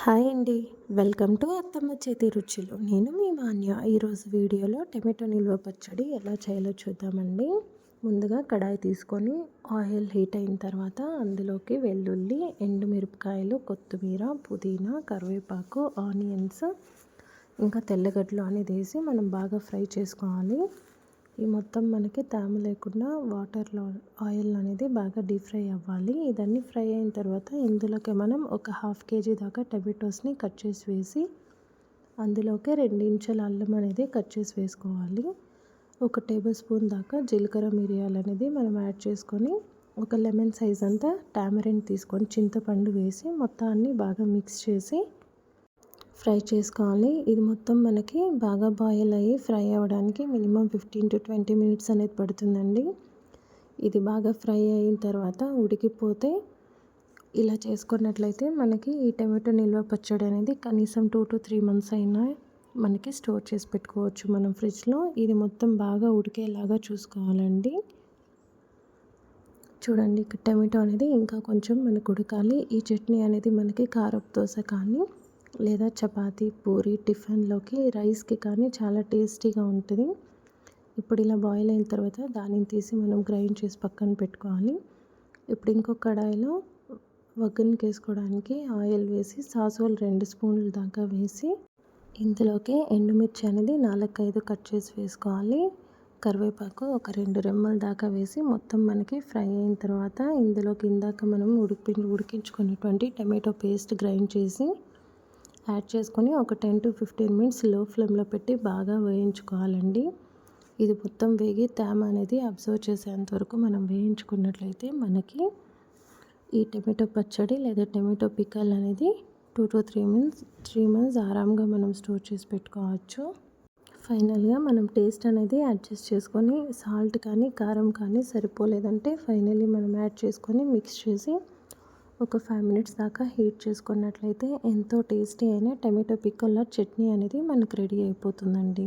Hi అండి. Welcome to అత్తమ్మ చేతి రుచులు. నేను మీ మాన్య. ఈరోజు వీడియోలో టమాటో నిల్వ పచ్చడి ఎలా చేయాలో చూద్దామండి. ముందుగా కడాయి తీసుకొని ఆయిల్ హీట్ అయిన తర్వాత అందులోకి వెల్లుల్లి ఎండుమిరపకాయలు కొత్తిమీర పుదీనా కరివేపాకు ఆనియన్స్ ఇంకా తెల్లగడ్డలు అనేది వేసి మనం బాగా ఫ్రై చేసుకోవాలి. ఈ మొత్తం మనకి తేమ లేకుండా వాటర్లో ఆయిల్ అనేది బాగా డీప్ ఫ్రై అవ్వాలి. ఇదన్నీ ఫ్రై అయిన తర్వాత ఇందులోకి మనం ఒక హాఫ్ కేజీ దాకా టమాటోస్ని కట్ చేసి వేసి అందులోకి రెండు అల్లం అనేది కట్ చేసి వేసుకోవాలి. ఒక టేబుల్ స్పూన్ దాకా జీలకర్ర మిరియాలు అనేది మనం యాడ్ చేసుకొని ఒక లెమన్ సైజ్ అంతా టామరిన్ తీసుకొని చింతపండు వేసి మొత్తాన్ని బాగా మిక్స్ చేసి ఫ్రై చేసుకోవాలి. ఇది మొత్తం మనకి బాగా బాయిల్ అయ్యి ఫ్రై అవ్వడానికి minimum fifteen to twenty minutes అనేది పడుతుందండి. ఇది బాగా ఫ్రై అయిన తర్వాత ఉడికిపోతే ఇలా చేసుకున్నట్లయితే మనకి ఈ టమాటో నిల్వ పచ్చడి అనేది కనీసం టూ టు త్రీ మంత్స్ అయినా మనకి స్టోర్ చేసి పెట్టుకోవచ్చు మనం ఫ్రిడ్జ్లో ఇది మొత్తం బాగా ఉడికేలాగా చూసుకోవాలండి. చూడండి టమాటో అనేది ఇంకా కొంచెం మనకు ఉడకాలి. ఈ చట్నీ అనేది మనకి కారపు దోశ కానీ లేదా చపాతి పూరి టిఫిన్లోకి రైస్కి కానీ చాలా టేస్టీగా ఉంటుంది. ఇప్పుడు ఇలా బాయిల్ అయిన తర్వాత దానిని తీసి మనం గ్రైండ్ చేసి పక్కన పెట్టుకోవాలి. ఇప్పుడు ఇంకో కడాయిలో వగ్గనికి వేసుకోవడానికి ఆయిల్ వేసి సాసువలు రెండు స్పూన్లు దాకా వేసి ఇందులోకి ఎండుమిర్చి అనేది నాలుగైదు కట్ చేసి వేసుకోవాలి. కరివేపాకు ఒక రెండు రెమ్మల దాకా వేసి మొత్తం మనకి ఫ్రై అయిన తర్వాత ఇందులోకి ఇందాక మనం ఉడికి ఉడికించుకున్నటువంటి టమాటో పేస్ట్ గ్రైండ్ చేసి యాడ్ చేసుకొని ఒక టెన్ టు ఫిఫ్టీన్ మినిట్స్లో ఫ్లేమ్లో పెట్టి బాగా వేయించుకోవాలండి. ఇది మొత్తం వేగి తేమ అనేది అబ్జర్వ్ చేసేంత వరకు మనం వేయించుకున్నట్లయితే మనకి ఈ టమాటో పచ్చడి లేదా టమాటో పికల్ అనేది two to three months three months ఆరామ్గా మనం స్టోర్ చేసి పెట్టుకోవచ్చు. ఫైనల్గా మనం టేస్ట్ అనేది అడ్జస్ట్ చేసుకొని సాల్ట్ కానీ కారం కానీ సరిపోలేదంటే ఫైనల్లీ మనం యాడ్ చేసుకొని మిక్స్ చేసి ఒక ఫైవ్ మినిట్స్ దాకా హీట్ చేసుకున్నట్లయితే ఎంతో టేస్టీ అయిన టమాటో పిక్కల చట్నీ అనేది మనకు రెడీ అయిపోతుందండి.